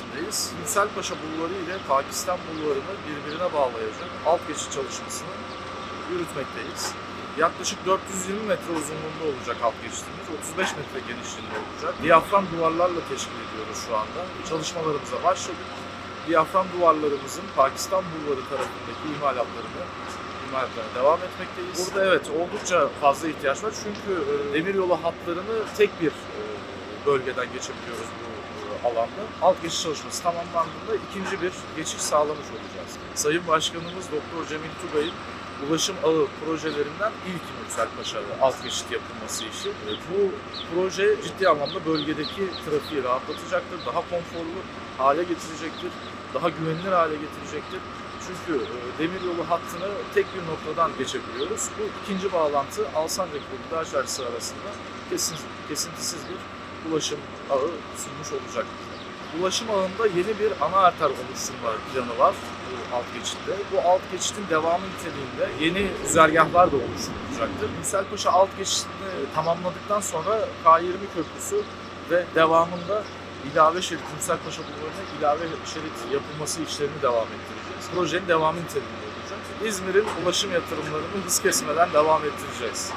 Bulvarı'ndayız. Ünsal Paşa Bulvarı ile Pakistan Bulvarı'nı birbirine bağlayacak alt geçit çalışmasını yürütmekteyiz. Yaklaşık 420 metre uzunluğunda olacak alt geçitimiz, 35 metre genişliğinde olacak. Diyafram duvarlarla teşkil ediyoruz şu anda. Çalışmalarımıza başladık. Diyafram duvarlarımızın Pakistan Bulvarı tarafındaki imalatlarını imalatlarına devam etmekteyiz. Burada evet oldukça fazla ihtiyaç var çünkü e, demiryolu hatlarını tek bir e, bölgeden geçebiliyoruz bu alanda. Alt geçiş çalışması tamamlandığında ikinci bir geçiş sağlamış olacağız. Sayın Başkanımız Doktor Cemil Tugay'ın ulaşım ağı projelerinden ilk Mürsel Paşa'da alt geçit yapılması işi. Bu proje ciddi anlamda bölgedeki trafiği rahatlatacaktır, daha konforlu hale getirecektir, daha güvenilir hale getirecektir. Çünkü e, demiryolu hattını tek bir noktadan geçebiliyoruz. Bu ikinci bağlantı Alsancak ve Gıda Çarşısı arasında kesin, kesintisiz bir ulaşım ağı sunmuş olacak. Ulaşım ağında yeni bir ana arter oluşturma planı var bu alt geçitte. Bu alt geçitin devamı niteliğinde yeni güzergahlar da oluşturulacaktır. Paşa alt geçitini tamamladıktan sonra K20 köprüsü ve devamında ilave şerit, Paşa Bulvarı'na ilave şerit yapılması işlerini devam ettireceğiz. Projenin devamı niteliğinde olacak. İzmir'in ulaşım yatırımlarını hız kesmeden devam ettireceğiz.